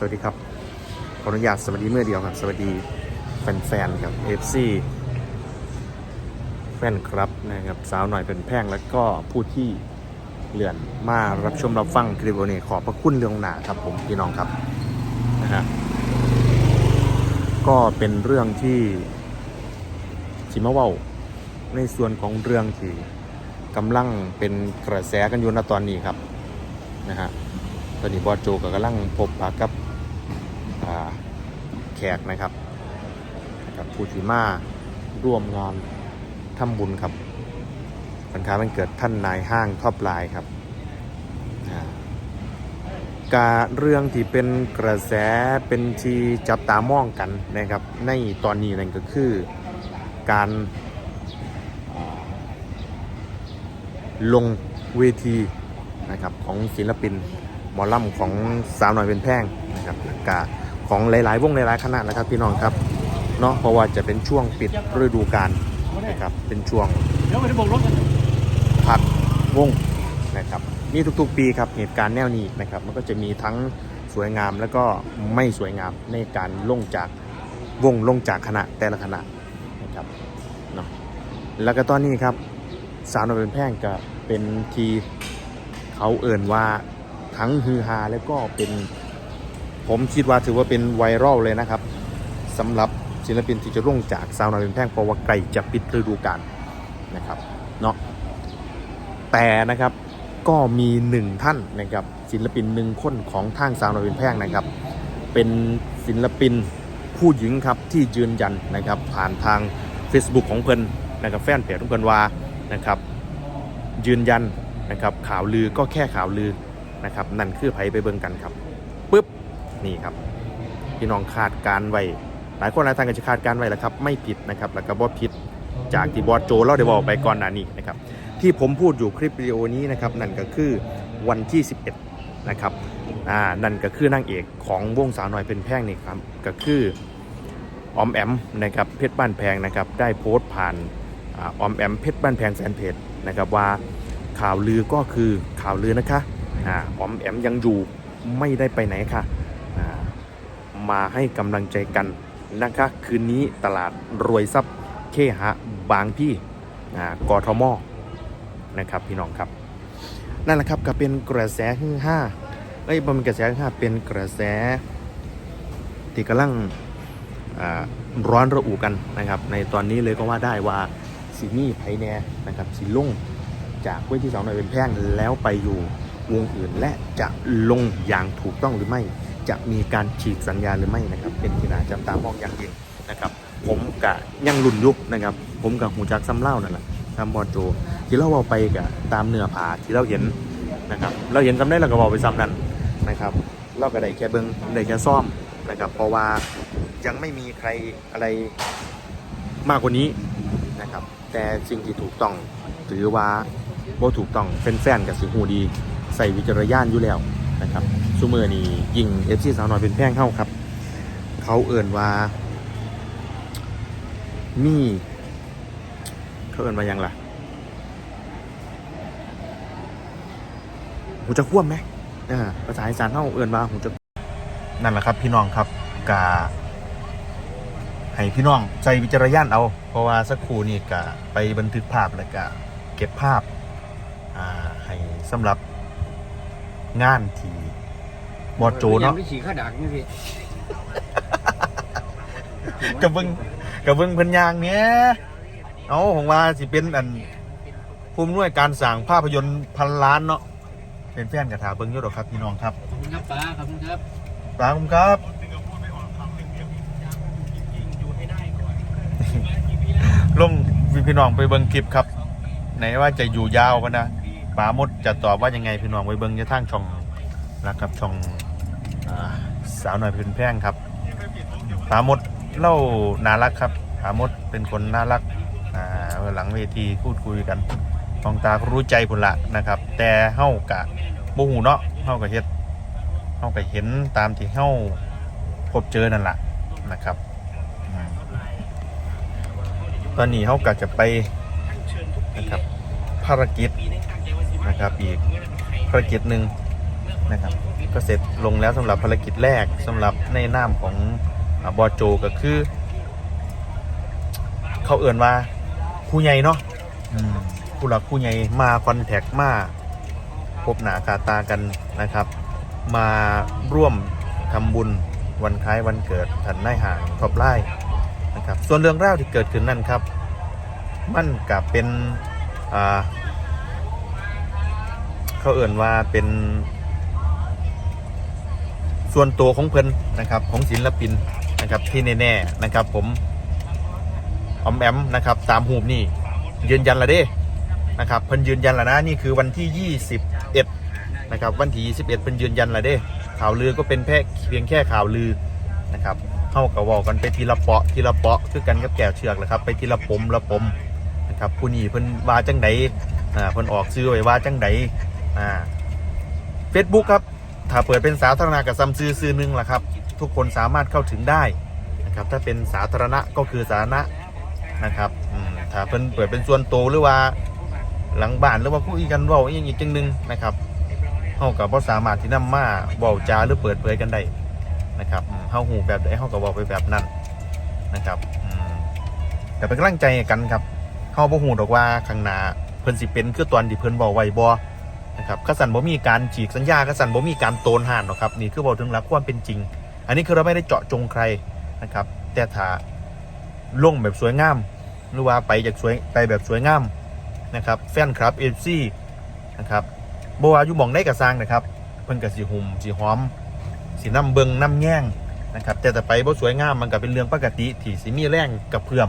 สวัสดีครับ ขออนุญาตสวัสดีเมื่อเดียวครับ สวัสดีแฟนๆครับ FC แฟนครับนะครับสาวหน่อยเป็นแพ่งแล้วก็ผู้ที่เลื่อนมารับชมรับฟังคลิปวันนี้ขอพระคุณเรื่องหนาครับผมพี่น้องครับนะฮะก็เป็นเรื่องที่ชิมาว่าในส่วนของเรื่องที่กำลังเป็นกระแสกันอยู่ณตอนนี้ครับนะฮะตอนนี้บอโจก็กำลังพบปะกับ แขกนะครับกับผู้ที่มาร่วมงานทำบุญครับวันค้ามันเกิดท่านนายห้างท็อปไลน์ครับอ่ากาเรื่องที่เป็นกระแสเป็นที่จับตามองกันนะครับ ในตอนนี้นั่นก็คือการลงเวทีนะครับของศิลปินหมอลำของสาวหน่อยเป็นแพ่งนะครับกา ของหลาย ๆ วงหลาย ๆ คณะนะครับ พี่น้องครับเนาะเพราะว่าจะเป็นช่วงปิดฤดูกาลนะครับเป็นช่วงเดี๋ยวไปบอกรถพักวงนะครับมีทุก ๆ ปีครับเหตุการณ์แนวนี้นะครับ มันก็จะมีทั้งสวยงามแล้วก็ไม่สวยงามในการลงจากวงลงจากคณะแต่ละคณะนะครับเนาะแล้วก็ตอนนี้ครับสาวนเป็นแพร่งก็เป็นทีเขาเอ่นว่าทั้งฮือฮาแล้วก็เป็น ผมคิดว่าถือว่าเป็นไวรัลเลยนะครับสำหรับศิลปินที่จะลงจากสาวน้อยเป็นแพร่งเพราะว่าไกลจะปิดฤดูกาลนะครับเนาะแต่นะครับก็มีหนึ่งท่านนะครับศิลปินหนึ่งคนของทางสาวน้อยเป็นแพร่งนะครับ เป็นศิลปินผู้หญิงครับที่ยืนยันนะครับผ่านทาง Facebook ของเพิ่นนะครับแฟนเพจของเพิ่นว่านะครับยืนยันนะครับข่าวลือก็แค่ข่าวลือนะครับนั่นคือไผไปเบิ่งกันครับ นี่ครับ พี่น้องคาดการไว้หลายคนหลายท่านก็จะคาดการไว้แล้วครับ ไม่ผิดนะครับแล้วก็บ่ผิดจากที่บอสโจเล่าได้บอกไปก่อนหน้านี้นะครับที่ผมพูดอยู่คลิปวิดีโอนี้นะครับนั่นก็คือวันที่ 11 นะครับอ่านั่นก็คือนางเอกของวงสาวน้อยเป็นแพ่งนี่ครับก็คือออมแอมนะครับเพชรบ้านแพงนะครับได้โพสต์ผ่านอาอมแอมเพชรบ้านแพงแฟนเพจนะครับว่าข่าวลือก็คือข่าวลือนะคะอาอมแอมยังอยู่ไม่ได้ไปไหนค่ะอ่า มาให้กำลังใจกันนะคะ คืนนี้ตลาดรวยทรัพย์เคหะบางพี่อ่ากทมนะครับพี่น้องครับนั่นแหละครับก็เป็นกระแสฮือฮาเอ้ยเป็นกระแสฮือฮาเป็นกระแสที่กำลังอ่าร้อนระอุกันนะครับ ในตอนนี้เลยก็ว่าได้ว่าสีมีไพแนนะครับสีลุ่งจากเวทีสองหน่อยเป็นแพ่งแล้วไปอยู่วงอื่นและจะลงอย่างถูกต้องหรือไม่ จะมีการฉีกสัญญาหรือไม่นะครับ เป็นที่น่าจับตามองอย่างยิ่งนะครับ ผมกะยังรุ่นยุคนะครับ ผมกับหูจักซ้ำเล่านั่นแหละทำบอลโจที่เราเอาไปกับตามเนื้อผาที่เราเห็นนะครับ เราเห็นซ้ำได้เราก็บอกไปซ้ำนั้นนะครับ เราก็ได้แค่เบิ้งได้แค่ซ่อมนะครับ เพราะว่ายังไม่มีใครอะไรมากกว่านี้นะครับ แต่สิ่งที่ถูกต้องหรือว่าบ่ถูกต้องแฟนๆกับสิงหูดี ใส่วิจารณญาณอยู่แล้ว นะครับซูเมอร์นี่ยิงเอฟซีสาวน้อยเป็นแพ่งเข้าครับ เขาเอ่นว่า มีเขาเอ่นว่ายังล่ะหูจะคว่ำไหมอ่าภาษาอีสานเท่าเอื่นว่าหูจะนั่นแหละครับ พี่น้องครับกาให้พี่น้องใจวิจารณญาณเอา เพราะว่าสักครู่นี่กะไปบันทึกภาพแล้วก็เก็บภาพอ่าให้สำหรับ งานที่บอดโจเนาะ ไม่ฉีกข้าดักนี่พี่กระเบิงกระเบิงเพันยางเนี้ยเอาผมว่าสิเป็นอันภูมิหน่วยการสั่งภาพยนตร์พันล้านเนาะเป็นแฟนกับถาเบิ้งอยศหรอกครับพี่น้องครับขอบคุณครับป้าขอบคุณครับปลาคุณครับลงพี่น้องไปเบิ่งคลิปครับ ไหนว่าจะอยู่ยาวกันนะ ป๋ามดจะตอบว่ายังไงพี่น้องไปเบิ่งจะทางช่องนะครับช่องอสาวหน่อยเพื้นแพ่งครับป๋ามดเล่าน่ารักครับป๋ามดเป็นคนน่ารักอ่าหลังเวทีพูดคุยกันมองตารู้ใจพุ่นละนะครับ แต่เฮ้ากะบ่หูเนาะเฮ้ากะเฮ็ดเขาก็เห็นตามที่เขาพบเจอนั่นแหละนะครับ ตอนนี้เขาก็จะไปนะครับภารกิจ นะครับ อีกภารกิจหนึ่งนะครับ ก็เสร็จลงแล้วสำหรับภารกิจแรกสำหรับในนามของอบอโจก็คือ เขาเอื่นว่าครูใหญ่เนาะอืมผู้หลักครูใหญ่มาคอนแทคมาพบหนาคาตากันนะครับ มาร่วมทำบุญวันคล้ายวันเกิดทันนายห่างท็อปไลน์นะครับ ส่วนเรื่องราที่เกิดขึ้นนั่นครับ มันกับเป็น เขาเอื่นว่าเป็น ส่วนตัวของเพิ่นนะครับ ของศิลปินนะครับที่แน่ๆนะครับ ผมออมแอมนะครับ ตามหูปนี่ ยืนยันละเด้นะครับเพิ่นยืนยันล้วนะนี่คือวันที่ 21 นะครับ วันที่ 21เพิ่นยืนยันละเด้ ข่าวลือก็เป็นแค่เพียงแค่ข่าวลือนะครับเข้ากับวอกันไปทีละเปาะทีละเปาะคือกันกับแก่เชือกแหละครับ ไปทีละปมละปมนะครับผู้นี้เพิ่นว่าจังไดอ่าเพิ่นออกซื้อไว้ว่าจังได อ่าเฟซบุ๊กครับ ถ้าเปิดเป็นสาธารณะกับซัมซื้อซื้อหนึงล่ะครับ ทุกคนสามารถเข้าถึงได้นะครับ ถ้าเป็นสาธารณะก็คือสาธารณะนะครับถ้าเพิ่นเปิดเป็นส่วนตัวหรือว่าหลังบ้านหรือว่าคุยกันเว้าอหย่างอีกจังหนึงนะครับเฮากับบ่สามารถที่นำมาเว้าจาหรือเปิดเผยกันได้นะครับอืมเฮาฮู้แบบใดเฮาก็เว้าไปแบบนั้นนะครับแต่เป็นกำลังใจกันครับเฮาบ่ฮู้ดอกว่าข้างหน้าเพิ่นสิเป็นคือตอนที่เพิ่นเว้าไว้บ่ นะครับกสันบ่มีการฉีกสัญญากสันบ่มีการโตนห่านหรอกครับนี่คือบอกถึงหลักความเป็นจริง อันนี้คือเราไม่ได้เจาะจงใครนะครับ แต่ถ้าลงแบบสวยงาม หรือว่าไปจากสวยไปแบบสวยงามนะครับแฟนคลับเอฟซีนะครับบวาอยู่มองได้กระซังนะครับ เพิ่นกับสีหุ่มสีหอม สีน้ำเบิงน้ำแง่งนะครับ แต่แต่ไปบ่สวยงามมันก็เป็นเรื่องปกติที่สิมีแรงกับเพื่อม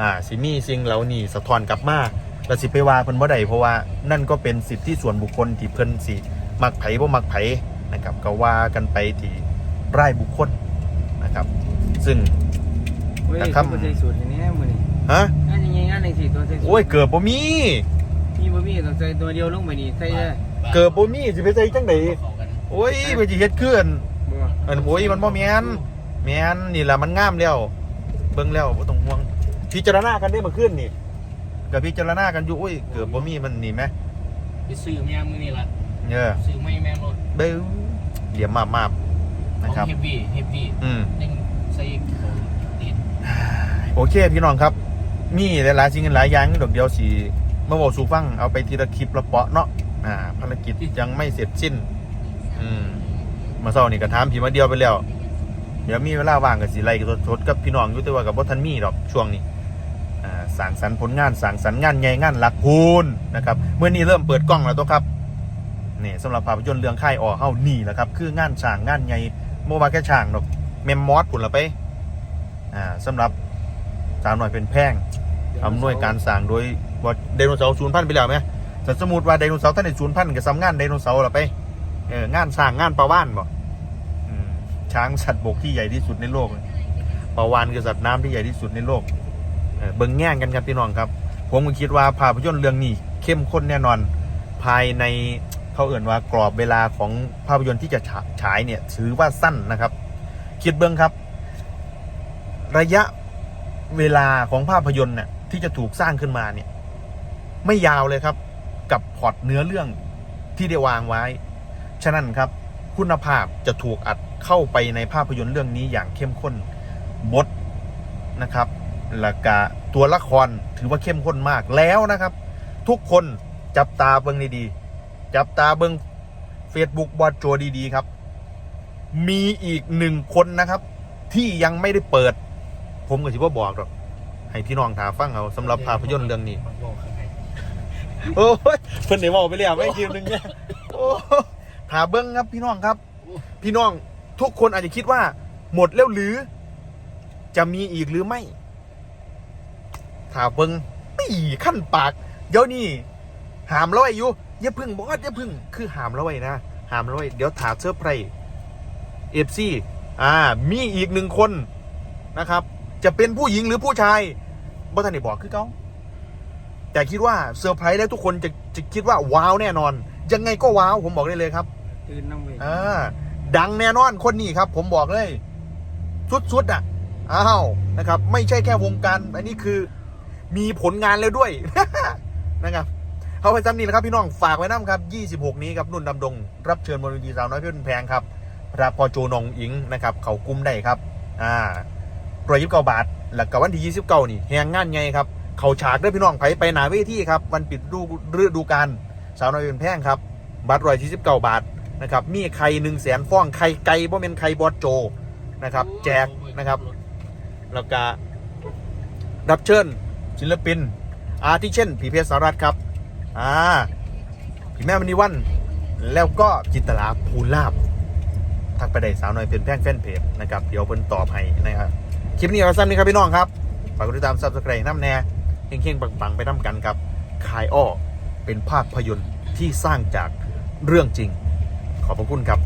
อ่าสิมีสิ่งเหล่านี้สะท้อนกลับมา แล้วสิไปว่าเพิ่นบ่ได้เพราะว่านั่นก็เป็นสิทธิส่วนบุคคลที่เพิ่นสิมักไผบ่มักไผนะครับก็ว่ากันไปที่รายบุคคลนะครับ ซึ่งเฮ้ยแต่ครับตัวใจสูตรอย่างนี้มือนี่ฮะงานยังไงงานในสี่ตัวใจสูตรโอ้ยเกิดบ่มี มีบ่มีต้องใจตัวเดียวลงไปนี่ใส่ได้เกิดบ่มีสิไปใส่จังไดโอ้ยไปสิเฮ็ดคืออันบ่อันโอ้ยมันบ่แม่นแม่นนี่ล่ะมันงามแล้ว เบิ่งแล้วบ่ต้องห่วงพิจารณากันได้เมื่อคืนนี่ ก็พิจารณากันอยู่โอ้ยเกิดบ่มีมันนี่แหมไปซื้อแม่มือนี่ละเออซื้อไม่แม่รถเบ้อเหลี่ยมมาบๆนะครับเฮฟวี่เฮฟวี่อืมเล่นใส่ของติดโอเคพี่น้องครับ มีหลายๆสิ่งหลายอย่างดอกเดียวสีเมื่อบอกสู่ฟังเอาไปทีละคลิปละเปาะเนาะอ่าภารกิจยังไม่เสร็จสิ้น อืมมาเศร้านี่ก็ถามพี่มาเดียวไปแล้ว เดี๋ยวมีเวลาว่างกับสีไล่กับสดๆกับพี่น้องอยู่แต่ว่ากับบ่ทันมีดอกช่วงนี้ อ่าสั่งสรรค์ผลงานสั่งสรรค์งานใหญ่งานหลักพูนนะครับเมื่อนี้เริ่มเปิดกล้องแล้วตัวครับนี่สำหรับภาพยนตร์เรื่องค่ายอ่อเฮานี่แหละครับ คืองานช่างงานใหญ่โมว่าแค่ช่างดอกเมมมอสผุนละไปอ่าสำหรับสาวหน่อยเป็นแพงอำนวยการสร้างโดยว่าไดโนเสาร์ศูนย์พันธุ์ไปแล้วไหมแต่สมมติว่าไดโนเสาร์ท่านในศูนย์พันธุ์กับซ้ำงานไดโนเสาร์ละไปเอองานสร้างงานปลาวานบ่อืมช้างสัตว์บกที่ใหญ่ที่สุดในโลกปลาวานคือสัตว์น้ำที่ใหญ่ที่สุดในโลก เบิ่งแง่งกันครับพี่น้องครับ ผมก็คิดว่าภาพยนตร์เรื่องนี้เข้มข้นแน่นอน ภายในเขาเอ่นว่ากรอบเวลาของภาพยนตร์ที่จะฉายเนี่ยถือว่าสั้นนะครับ คิดเบิ้องครับ ระยะเวลาของภาพยนตร์เนี่ยที่จะถูกสร้างขึ้นมาเนี่ย ไม่ยาวเลยครับ กับพล็อตเนื้อเรื่องที่ได้วางไว้ ฉะนั้นครับ คุณภาพจะถูกอัดเข้าไปในภาพยนตร์เรื่องนี้อย่างเข้มข้นบทนะครับ และกะตัวละครถือว่าเข้มข้นมากแล้วนะครับ ทุกคนจับตาเบิ้งดีๆจับตาเบิ้ง Facebook บอดโจดีๆครับ มีอีกหนึ่งคนนะครับ ที่ยังไม่ได้เปิด ผมก็ถือว่าบอกหรอกให้พี่น้องถาฟังเอาสำหรับภาพยนตร์เรื่องนี้ โอ้ยเพิ่นได้บอกไปแล้วไม่คิวหนึงเนี่ยโอ้ถาเบิ้งครับพี่น้องครับ พี่น้องทุกคนอาจจะคิดว่า หมดแล้วหรือ จะมีอีกหรือไม่ ถาเบิ้งปีขั้นปาก เดี๋ยวนี้หามแล้วไอ้อยู่อย่าพึ่งบอสอย่าพึ่ง คือหามแล้วไอ้นะหามแล้วไอ้เดี๋ยวถาเซอร์ไพรส์เอฟซีอ่า มีอีกหนึ่งคนนะครับ จะเป็นผู้หญิงหรือผู้ชายบ่ทันได้บอกคือเขาแต่คิดว่าเซอร์ไพรส์แล้วทุกคนจะจะคิดว่าว้าวแน่นอน ยังไงก็ว้าวผมบอกได้เลยครับตื่นน้ำเว้ยอ่าดังแน่นอนคนนี้ครับ ผมบอกเลย สุดๆอะอ้าวนะครับ ไม่ใช่แค่วงการอันนี้คือ มีผลงานแล้วด้วย นะครับเอาไปจำนี่นะครับพี่น้องฝากไว้น้ำครับ 26 นี้ครับนุ่นดำดง รับเชิญบนเวทีสาวน้อยเพื่อนแพงครับรับพอโจนองอิงนะครับ เขากุมได้ครับ อ่ารอยยิบเก้าบาท แล้วก็วันที่ 29 นี่แหงงานไงครับ เขาฉากด้วยพี่น้องไปไปหนาเวทีครับ วันปิดฤดูฤดูกาลสาวน้อยเพื่อนแพงครับ บัตรรอยที่19บาทนะครับ มีไข่หนึ่งแสนฟองไข่ไก่บ่เป็นไข่บอสโจนะครับ แจกนะครับ แล้วก็รับเชิญ ศิลปิน อาทิเช่น ผีเพชรสารัตครับ อ่า ผีแม่มณีวัน แล้วก็จินตลาภูลาบทักไปได้สาวน้อยเป็นแพร่งแฟนเพจนะครับ เดี๋ยวเพิ่นตอบให้นะครับ คลิปนี้เอาสั้นนี้ครับพี่น้องครับ ฝากกดติดตามซับสไครต์น้ำแน่เข่งๆปังๆ ไปน้ำกันครับคายอ้อเป็นภาพยนตร์ที่สร้างจากเรื่องจริง ขอบพระคุณครับ